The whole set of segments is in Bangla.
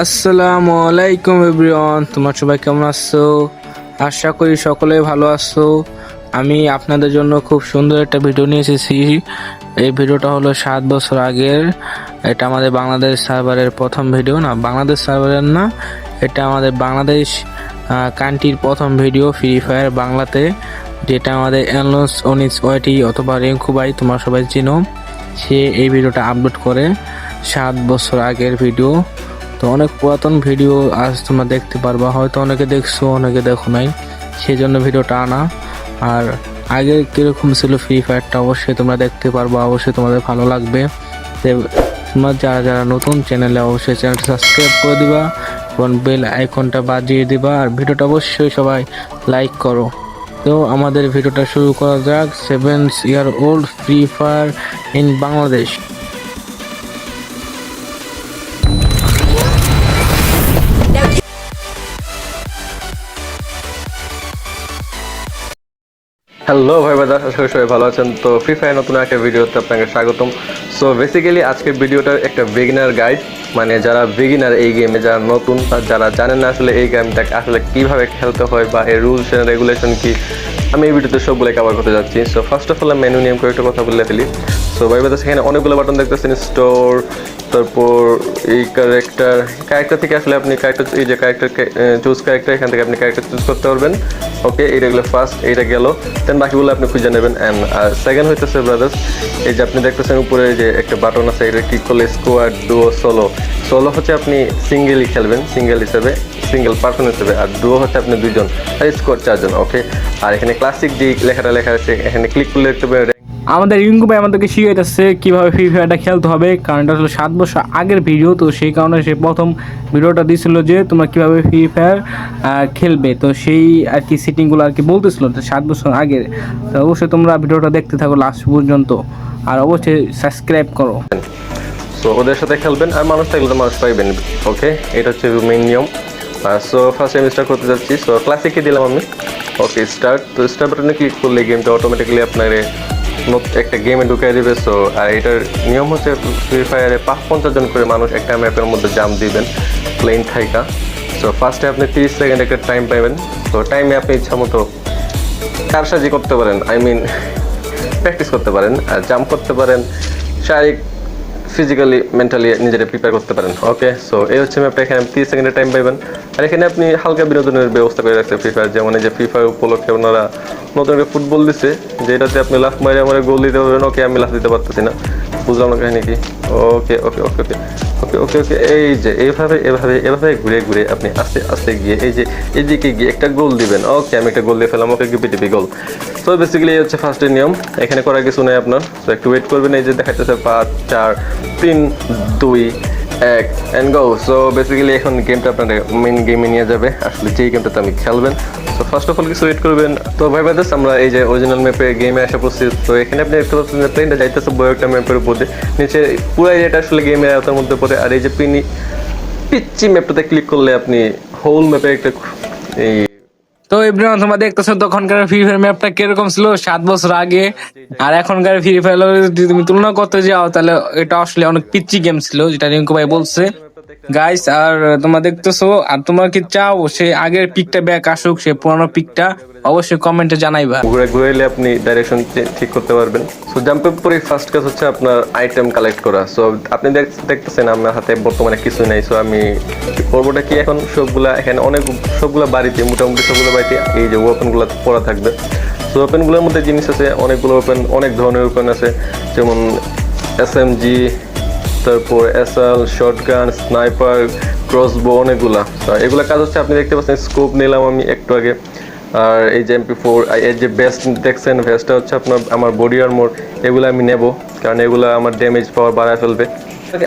আসসালামু আলাইকুম এভরিওয়ান, তোমার সবাই কেমন আছো? আশা করি সকলে ভালো আছো। আমি আপনাদের জন্য খুব সুন্দর একটা ভিডিও নিয়ে এসেছি। এই ভিডিওটা হলো সাত বছর আগের। এটা আমাদের বাংলাদেশ সার্ভারের প্রথম ভিডিও না, বাংলাদেশ সার্ভারের না, এটা আমাদের বাংলাদেশ কান্ট্রির প্রথম ভিডিও ফ্রি ফায়ার বাংলাতে, যেটা আমাদের এনলস অনিস ওয়াইটি অথবা রিঙ্কু ভাই, তোমরা সবাই চিনো। সে এই ভিডিওটা আপলোড করে সাত বছর আগের ভিডিও তো অনেক পুরাতন ভিডিও আজ তোমরা দেখতে পারবা। হয়তো অনেকে দেখছ, অনেকে দেখো নাই। সেই জন্য ভিডিওটা আনা। আর আগে কীরকম ছিল ফ্রি ফায়ারটা অবশ্যই তোমরা দেখতে পারবা, অবশ্যই তোমাদের ভালো লাগবে। তোমরা যারা যারা নতুন চ্যানেলে অবশ্যই চ্যানেলটা সাবস্ক্রাইব করে দিবা এবং বেল আইকনটা বাজিয়ে দিবা। আর ভিডিওটা অবশ্যই সবাই লাইক করো। তো আমাদের ভিডিওটা শুরু করা যাক। Seven year old free fire in Bangladesh hello ভাই ভাই আশা করি সবাই ভালো আছেন। তো ফ্রি ফায়ার নতুন একটা ভিডিওতে আপনাকে স্বাগতম। সো বেসিক্যালি আজকের ভিডিওটা একটা বিগিনার গাইড মানে যারা বিগিনার এই গেমে যারা নতুন যারা জানেন না আসলে এই গেমটা আসলে কীভাবে খেলতে হয় বা এর রুলস এন্ড রেগুলেশন কি, আমি এই ভিডিওতে সবগুলো কভার করতে যাচ্ছি। So first of all menu নিয়ম করে একটা কথা বলে ফেলি। সো ভাই সেখানে অনেকগুলো বাটন দেখতেছেন স্টোর তারপর এই ক্যারেক্টার ক্যারেক্টার থেকে আসলে আপনি ক্যারেক্টার এই যে ক্যারেক্টার চুজ ক্যারেক্টার এখান থেকে আপনি ক্যারেক্টার চুজ করতে পারবেন। ওকে এইটা গেলো ফার্স্ট এইটা গেল। দেন বাকিগুলো আপনি খুঁজে নেবেন। অ্যান্ড আর সেকেন্ড হইতেছে ব্রাদার্স এই যে আপনি দেখতেছেন উপরে যে একটা বাটন আছে এটা ক্লিক করলে স্কোয়াড ডুও সোলো সোলো হচ্ছে আপনি সিঙ্গেলই খেলবেন সিঙ্গেল হিসেবে সিঙ্গেল পার্সন হিসেবে, আর ডুও হচ্ছে আপনি দুইজন, আর স্কোয়াড চারজন ওকে আর এখানে ক্লাসিক যে লেখাটা লেখা আছে, এখানে ক্লিক করলে দেখতে পাবেন আমাদের রিঙ্কু ভাই আমাদেরকে শিখাইতেছে কীভাবে ফ্রি ফায়ারটা খেলতে হবে, কারণ এটা আসলে সাত বছর আগের ভিডিও তো সেই কারণে সে প্রথম ভিডিওটা দিয়েছিল যে তোমরা কীভাবে ফ্রি ফায়ার খেলবে। তো সেই আর কি সেটিংগুলো আর কি বলতেছিল তো সাত বছর আগের। অবশ্যই তোমরা ভিডিওটা দেখতে থাকো লাস্ট পর্যন্ত, আর অবশ্যই সাবস্ক্রাইব করো। সো ওদের সাথে খেলবেন আর মানুষ থাকলে তো মানুষ পাইবেন ওকে এটা হচ্ছে মেইন নিয়ম। সো ফার্স্ট টাইম স্টার্ট করতে যাচ্ছি। সো ক্লাসিকে দিলাম আমি? ওকে স্টার্ট তো স্টার্ট বাটনে ক্লিক করলে গেমটা অটোমেটিক্যালি আপনার একটা গেমে ঢুকিয়ে দেবে। সো আর এটার নিয়ম হচ্ছে ফ্রি ফায়ারে পাঁচ পঞ্চাশ জন করে মানুষ একটা ম্যাপের মধ্যে জাম দিবেন প্লেন থাইকা। সো ফার্স্টে আপনি তিরিশ সেকেন্ড একটা টাইম পাবেন তো টাইমে আপনি ইচ্ছা মতো কারসাজি করতে পারেন। আই মিন প্র্যাকটিস করতে পারেন, আর জাম্প করতে পারেন। শারীরিক ফিজিক্যালি মেন্টালি নিজেরা প্রিপেয়ার করতে পারেন ওকে সো এই হচ্ছে ম্যাপটা এখানে তিরিশ সেকেন্ডের টাইম পাইবেন। আর এখানে আপনি হালকা বিনোদনের ব্যবস্থা করে রাখছেন ফ্রি ফায়ার যেমন এই যে ফ্রি ফায়ার উপলক্ষে ওনারা নতুন একটা ফুটবল দিচ্ছে যেটাতে আপনি লাফ মারে আমার গোল দিতে পারবেন ওকে আমি লাফ দিতে পারতেছি না। বুঝলাম না কাহিনী কি? ওকে ওকে ওকে ওকে ওকে ওকে ওকে এই যে এইভাবে এভাবে এভাবে ঘুরে ঘুরে আপনি আস্তে আস্তে গিয়ে, এই যে, এদিকে গিয়ে একটা গোল দিবেন ওকে আমি একটা গোল দিয়ে ফেলাম ওকে গিপি টিপি গোল তো বেসিক্যালি এই হচ্ছে ফার্স্টের নিয়ম, এখানে করার কিছু নেই আপনার। তো একটু ওয়েট করবেন, এই যে দেখাচ্ছে পাঁচ, চার তিন, দুই, এক অ্যান্ড গো সো বেসিক্যালি এখন গেমটা আপনার মেন গেমে নিয়ে যাবে। আসলে যেই গেমটাতে আমি খেলবেন। তো ফার্স্ট অফ অল কিছু ওয়েট করবেন। তো ভাই বাদাস আমরা এই যে অরিজিনাল ম্যাপে গেমে আসা প্রস্তুত। তো এখানে আপনি দেখতে পাচ্ছেন যে প্লেনটা যাইতেছে বড় একটা ম্যাপের উপর। নিচে পুরো এরিয়াটা আসলে গেমের আওতার মধ্যে পড়ে। আর এই যে পিনি পিচ্ছি ম্যাপটাতে ক্লিক করলে আপনি হোল ম্যাপে একটা এই তো ইব্রাহিম, তোমরা দেখতেছো তখনকার ফ্রি ফায়ার ম্যাপটা কীরকম ছিল? সাত বছর আগে। আর এখনকার ফ্রি ফায়ার যদি তুমি তুলনা করতে যাও, তাহলে এটা আসলে অনেক পিচ্ছি গেম ছিল, যেটা রিঙ্কু ভাই বলছে। গাইস আর তোমরা দেখতেছো, আর তোমরা কি চাও সে আগের পিকটা ব্যাক আসুক, সে পুরানো পিকটা অবশ্যই কমেন্টে জানাইবা ঘুরে ঘুরে আপনি ডাইরেকশন ঠিক করতে পারবেন। সো জাম্পের পরে ফার্স্ট কাজ হচ্ছে আপনার আইটেম কালেক্ট করা। সো আপনি দেখতেছেন আমার হাতে বর্তমানে কিছু নেই। সো আমি করবোটা কি এখন? সবগুলা এখানে অনেক, সবগুলা বাড়িতে, মোটামুটি সবগুলো বাড়িতে এই যে ওপেনগুলো পড়া থাকবে। সো ওপেনগুলোর মধ্যে জিনিস আছে, অনেকগুলো ওপেন অনেক ধরনের ওপেন আছে। যেমন এস এম জি তারপর এসএল শর্টগান স্নাইপার, ক্রসবো, অনেকগুলা। এগুলো কাজ হচ্ছে, আপনি দেখতে পাচ্ছেন স্কোপ নিলাম আমি একটু আগে। আর এই যে এমপি ফোর এই যে বেস্ট দেখছেন ভেস্টটা হচ্ছে আপনার, আমার বডি আর্মোর এগুলো আমি নেব, কারণ এগুলো আমার ড্যামেজ পাওয়ার বাড়ায় ফেলবে।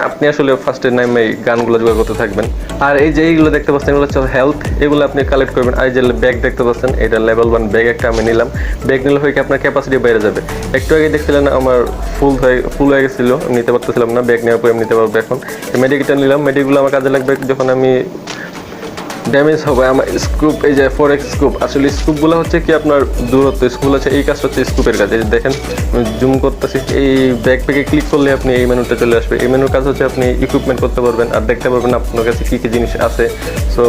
আপনি আসলে ফার্স্টের নামে গানগুলো জোগাড় করতে থাকবেন। আর এই যে এইগুলো দেখতে পাচ্ছেন, এগুলো হচ্ছে হেলথ এগুলো আপনি কালেক্ট করবেন। আর যে ব্যাগ দেখতে পাচ্ছেন, এটা লেভেল ওয়ান ব্যাগ একটা আমি নিলাম। ব্যাগ নিলে হয়ে কি আপনার ক্যাপাসিটি বেড়ে যাবে। একটু আগে দেখছিলেন আমার ফুল হয়ে ফুল হয়ে গেছিল নিতে পারতেছিলাম না ব্যাগ নেওয়ার পরে নিতে পারব এখন। মেডিকেলটা নিলাম মেডিকেলগুলো আমার কাজে লাগবে যখন আমি ড্যামেজ হবে, আমার স্কুপ এই যে ফোর এক্স স্কুপ আসলে স্কুপগুলো হচ্ছে কি আপনার দূরত্ব স্কুপ আছে এই কাজটা হচ্ছে স্কুপের কাজ। দেখেন জুম করতেছি, এই ব্যাকপ্যাকে ক্লিক করলে আপনি এই মেনুটা চলে আসবে। এই মেনুর কাজ হচ্ছে আপনি ইকুইপমেন্ট করতে পারবেন আর দেখতে পারবেন আপনার কাছে কী কী জিনিস আছে। সো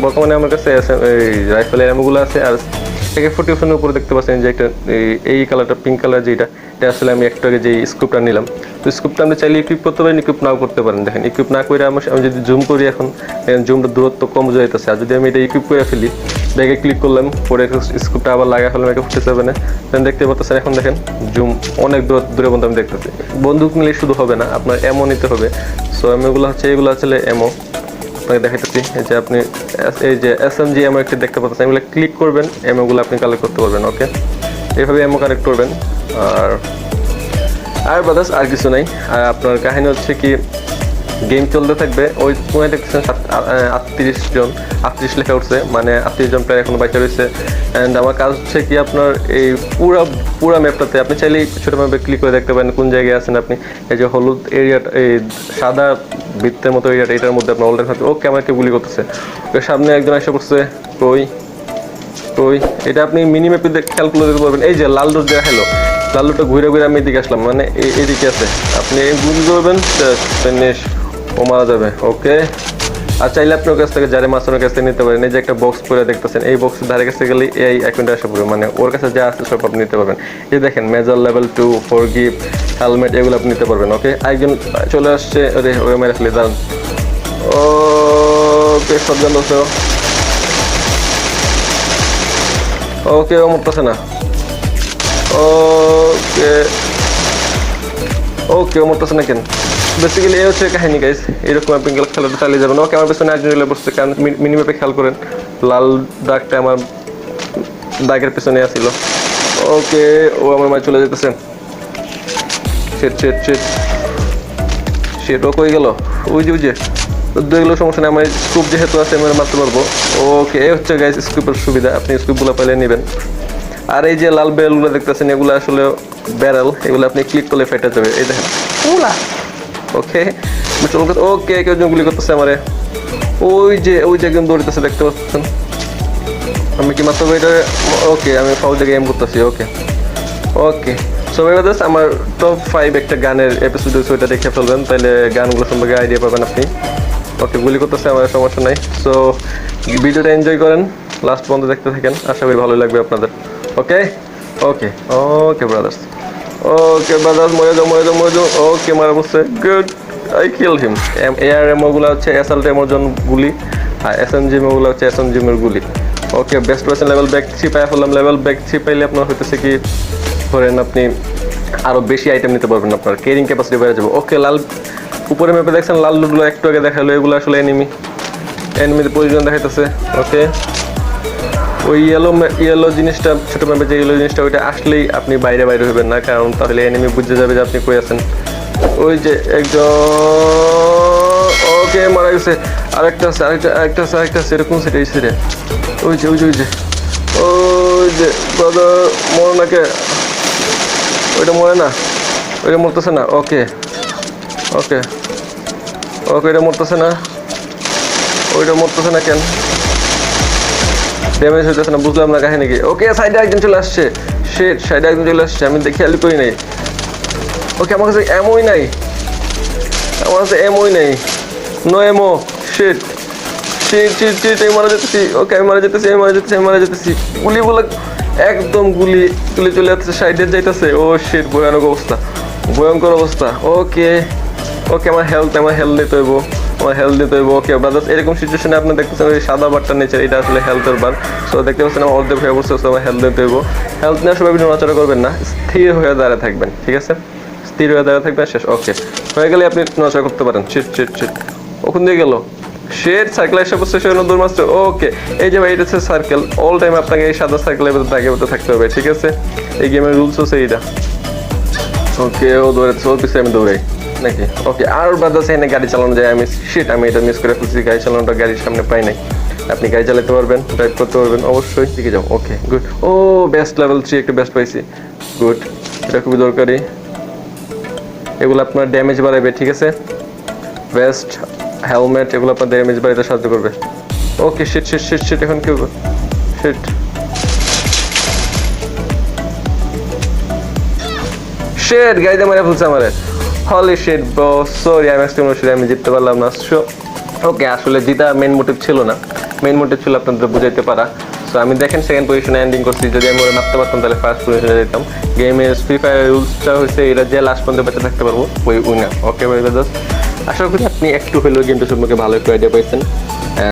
বর্তমানে আমার কাছে এই রাইফেলের এমোগুলো আছে আর থেকে ফোর্টি উপরে দেখতে পাচ্ছেন যে একটা, এই- এই কালারটা পিঙ্ক কালার যেটা এটা আসলে আমি একটু আগে যে স্কুপটা নিলাম। তো স্কুপটা আপনি চাইলে ইকুইপ করতে পারেন ইকুইপ নাও করতে পারেন। দেখেন ইকুইপ না করে আমি যদি জুম করি এখন জুমটা দূরত্ব কম যাইতেছে। আর যদি আমি এটা ইকুইপ করে ফেলি, ব্যাগে ক্লিক করলাম, পরে স্কুপটা আবার লাগা ফেললাম, একে ফুটে সেভেনে দেন দেখতে পাচ্ছেন এখন দেখেন জুম অনেক দূর দূরে বন্ধু আমি দেখতেছি। বন্দুক নিলে শুধু হবে না, আপনার এমও নিতে হবে। সো এমওগুলো হচ্ছে, এগুলো আসলে এমও আপনাকে দেখাইতেছি, এই যে আপনি এই যে এস এম জি এমও একটি দেখতে পাচ্ছেন এগুলো ক্লিক করবেন এমওগুলো আপনি কালেক্ট করতে পারবেন ওকে এভাবে এমও কালেক্ট করবেন। আর আর বাদাস আর কিছু নাই। আর আপনার কাহিনী হচ্ছে কি গেম চলতে থাকবে। ওই সময় দেখতেছেন আটত্রিশ জন, আটত্রিশ লেখা উঠছে। মানে আটত্রিশ জন প্লেয়ার এখনও বাচ্চা রয়েছে। অ্যান্ড আমার কাজ হচ্ছে কি আপনার এই পুরা পুরা ম্যাপটাতে আপনি চাইলেই ছোটো ম্যাপে ক্লিক করে দেখতে পারেন কোন জায়গায় আছেন আপনি। এই যে হলুদ এরিয়াটা এই সাদা বৃত্তের মতো এরিয়াটা এটার মধ্যে আপনার অলরেডি হচ্ছে ওকে, আমাকে গুলি করতেছে। সামনে একজন এসে পড়ছে কই? কই এটা আপনি মিনি ম্যাপে খেয়াল করে দেখতে পারবেন। এই যে লাল ডোর দেওয়া হলো লাল ডোরটা ঘুরে ঘুরে আমি এদিকে আসলাম। মানে এদিকে আছে। আপনি গুলি করবেন ফিনিশ ও মারা যাবে। ওকে আর চাইলে আপনার কাছ থেকে যারে মাস্টারের কাছ থেকে নিতে পারেন, এই যে একটা বক্স পরে দেখতেছেন, এই বক্সের ধারে কাছে গেলে এই অ্যাকাউন্টে আসা পড়বে। মানে ওর কাছে যা আছে সব আপনি নিতে পারবেন। এই দেখেন major level two four gift helmet এগুলো আপনি নিতে পারবেন। ওকে একজন চলে আসছে আরে ওই মেরে ফেলে, দাঁড়ান। ওকে সজ্জন দোস্ত ওকে, ও মরতেছে না। ওকে। ওকে, ও মরতেছে না কেন? বেসিক্যালি এই হচ্ছে কাহিনী গাইস এরকম আপনি গেলে খেলাটা চালিয়ে যাবেন। ওকে, আমার পেছনে একজন চলে বসছে। কারণ মিনিমাপে খেয়াল করেন, লাল দাগটা আমার দাগের পেছনে আসছিল ওকে, ও আমার মাঝে চলে যেতেছে শেট শেট শেট শেট ও কই গেল? ওই যে ওই যে। এগুলো সমস্যা নেই আমার স্কুপ যেহেতু আছে আমি মারতে পারব। ওকে এই হচ্ছে গাইস স্কুপের সুবিধা আপনি স্কুপগুলো পাইলে নেবেন। আর এই যে লাল বেলগুলো দেখতেছেন এগুলো আসলে ব্যারেল এগুলো আপনি ক্লিক করলে ফেটে যাবে এই দেখেন। ওকে ওকে কেউ জন গুলি করতেছে আমারে। ওই যে ওই যে একজন দৌড়িতেছে দেখতে পাচ্ছেন? আমি কি মাত্র এটা ওকে আমি ফাউল জায়গায় এম করতেছি ওকে ওকে সো এবার আমার টপ ফাইভ একটা গানের এপিসোড ওইটা দেখে ফেলবেন তাহলে গানগুলো সম্পর্কে আইডিয়া পাবেন আপনি। ওকে গুলি করতেছে আমার সমস্যা নাই। সো ভিডিওটা এনজয় করেন লাস্ট পর্যন্ত দেখতে থাকেন, আশা করি ভালোই লাগবে আপনাদের। ওকে? ওকে ওকে ব্রাদার্স ওকে ব্রাদার্স মরে যাও মরে যাও মরে যাও। ওকে, মারা বসছে good I kill him AR এমওগুলো হচ্ছে এসএলটি এমোর জন্য গুলি, আর এস এম জিমগুলো হচ্ছে এস এম জিমের গুলি। Okay best percent level back three পাই ফেললাম। লেভেল ব্যাক থ্রি পাইলে আপনার হইতেছে কি, ধরেন আপনি আরও বেশি আইটেম নিতে পারবেন আপনার। কেরিং ক্যাপাসিটি বেড়ে যাবে। ওকে, লাল উপরে ম্যাপে দেখছেন, লাল লুটগুলো একটু আগে দেখাল, এগুলো আসলে এনিমি এনিমিতে প্রয়োজন দেখাইতেছে ওকে ওই ইয়েলো ইয়েলো জিনিসটা, ছোটো ম্যাপে যে ইয়েলো জিনিসটা, ওইটা আসলেই আপনি বাইরে বাইরে হবেন না, কারণ তাহলে এনিমি বুঝতে যাবে যে আপনি কই আছেন। ওই যে একজন ওকে মারা গেছে। আরেকটা আছে, আরেকটা আরেকটা আছে আরেকটা আছে, এরকম সেটা সেটা ওই যে ওই যে ওই যে। ওই যে ব্রাদার মর নাকে? ওইটা মরে না? ওইটা মরতেছে না? ওকে ওকে ওকে এটা মরতেছে না। ওইটা মরতেছে না কেন? ড্যামেজ হইতেছে না, বুঝলাম না কাহিনী কি। ওকে সাইডে একজন চলে আসছে। সে সাইডে একজন চলে আসছে, আমি দেখে খেয়াল করি নাই। ওকে, আমার কাছে এমওই নাই। আমার কাছে এমওই নাই। No ammo shit shit shit shit আমি মারা যেতেছি। ওকে, আমি মারা যেতেছি, আমি মারা যেতেছি, আমি মারা যেতেছি। গুলি বলে একদম গুলি গুলি চলে যাচ্ছে সাইডে যাইতেছে। ও শেট ভয়ানক অবস্থা। ভয়ঙ্কর অবস্থা। ওকে ওকে আমার হেলথ আমার হেলথ দিতে হইব। আমার হেলথ দিতে হইব ওকে ব্রাদার্স এরকম সিচুয়েশনে আপনি দেখতেছেন ওই সাদা বারটার নেচার, এটা আসলে হেলথের বার। সো দেখতে পাচ্ছেন আমার অর্ধেক হয়ে বসছে আমার হেলথ দিতে হইব। হেলথ সময় আপনি নড়াচড়া করবেন না, স্থির হয়ে দাঁড়ায় থাকবেন, ঠিক আছে? স্থির হয়ে দাঁড়ায় থাকবেন, শেষ ওকে হয়ে গেলে আপনি নড়াচড়া করতে পারেন শিট শিট শিট ওখান দিয়ে গেল। শেড সার্কেল বসছে সেখানে দৌড় মারছে ওকে এই যে ভাই, এটা হচ্ছে সার্কেল অল টাইম আপনাকে এই সাদা সার্কেলের ভিতরে দাগে ভিতরে থাকতে হবে, ঠিক আছে? এই গেমের রুলস হচ্ছে এইটা। ওকে ও দৌড়াচ্ছে ওর পিছিয়ে আমি দৌড়াই। নাকি? ওকে আর বাদা সেখানে গাড়ি চালানো যায়। আমি শিট আমি এটা মিস করে ফেলছি, গাড়ি চালানোটা গাড়ির সামনে পাই নাই। আপনি গাড়ি চালাতে পারবেন ড্রাইভ করতে পারবেন, অবশ্যই দিকে যাও ওকে গুড ও বেস্ট লেভেল থ্রি একটু বেস্ট পাইছি। গুড এটা খুবই দরকারি। এগুলো আপনার ড্যামেজ বাড়াবে ঠিক আছে? বেস্ট হেলমেট এগুলো আপনার ড্যামেজ বাড়াতে সাহায্য করবে। Okay shit shit shit shit এখন কি শিট শেট গাড়িতে মারা ফেলছে আমারে। হলি শেড ব্রো সরি আমি এক্সট্রিমলি আমি জিততে পারলাম না। সো ওকে আসলে জিতা মেন মোটিভ ছিল না। মেন মোটিভ ছিল আপনাদের বুঝাইতে পারা। সো আমি দেখেন সেকেন্ড পজিশনে এন্ডিং করছি। যদি আমি ওরা মারতে পারতাম, তাহলে ফার্স্ট পজিশনে যেতাম। গেমের ফ্রি ফায়ার রুলসটা হচ্ছে এরা যে লাস্ট পর্যন্ত বেঁচে থাকতে পারব, ওই উইনার ওকে ভাই আশা করি আপনি একটু হলেও গেমটা সম্পর্কে ভালো একটু আইডিয়া পাইছেন।